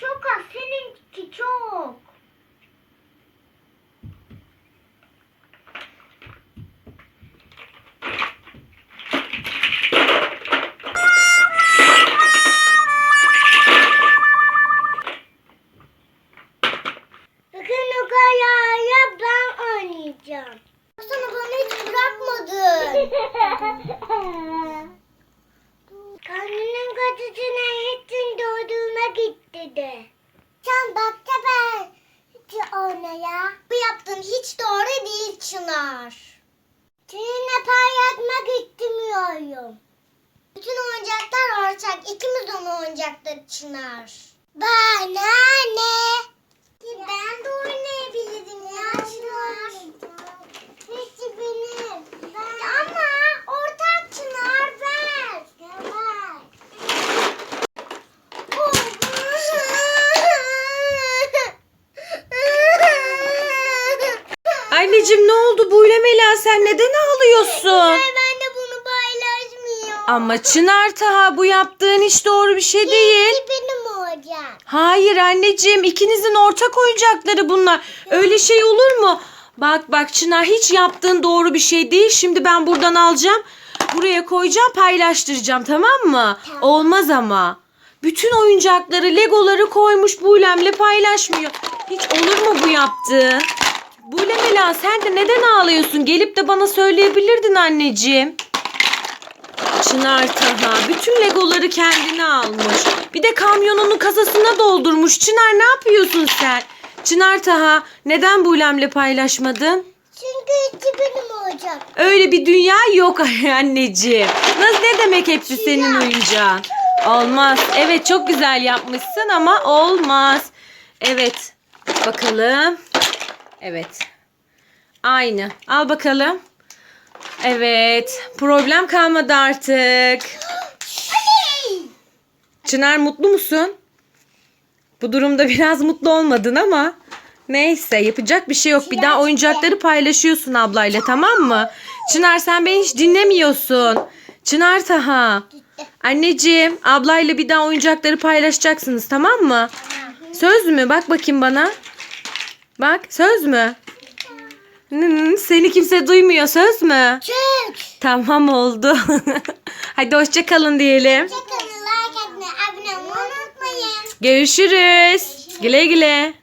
çok az. Seninki çok. Oynayacağım. Sana bana hiç bırakmadın. gitti de. Sen bak da ben ona ya. Bu yaptığın hiç doğru değil Çınar. Seninle paylaşmak istemiyorum. Bütün oyuncaklar ortak. İkimiz onu oyuncakları Çınar. Bana ne? Ben de oynayabilirim ya Çınar. Hepsi benim. Ama ortak Çınar ver. Ver. Anneciğim ne oldu Buyle Mela sen neden ağlıyorsun? Ben de bunu paylaşmıyorum. Ama Çınar Taha bu yaptığın hiç doğru bir şey değil. Benim olacak. Hayır anneciğim ikinizin ortak oyuncakları bunlar. Öyle şey olur mu? Bak bak Çınar hiç yaptığın doğru bir şey değil. Şimdi ben buradan alacağım. Buraya koyacağım paylaştıracağım tamam mı? Olmaz ama. Bütün oyuncakları legoları koymuş Bulem'le paylaşmıyor. Hiç olur mu bu yaptığı? Mela sen de neden ağlıyorsun? Gelip de bana söyleyebilirdin anneciğim. Çınar Taha bütün legoları kendine almış. Bir de kamyonunun kasasına doldurmuş. Çınar ne yapıyorsun sen? Çınar Taha neden Bulem'le paylaşmadın? Çünkü hepsi benim olacak. Öyle bir dünya yok anneciğim. Nasıl ne demek hepsi senin oyuncağın? Olmaz. Evet çok güzel yapmışsın ama olmaz. Evet. Bakalım. Evet. Aynı. Al bakalım. Evet. Problem kalmadı artık. Çınar mutlu musun? Bu durumda biraz mutlu olmadın ama neyse yapacak bir şey yok. Bir daha oyuncakları paylaşıyorsun ablayla tamam mı? Çınar sen beni hiç dinlemiyorsun. Çınar Taha. Anneciğim ablayla bir daha oyuncakları paylaşacaksınız tamam mı? Söz mü? Bak bakayım bana. Bak söz mü? Hmm, Seni kimse duymuyor söz mü? Çık. Tamam oldu. Hadi hoşça kalın diyelim. Hoşçakalın. Like atmayı, abone olmayı unutmayın. Görüşürüz. Güle güle.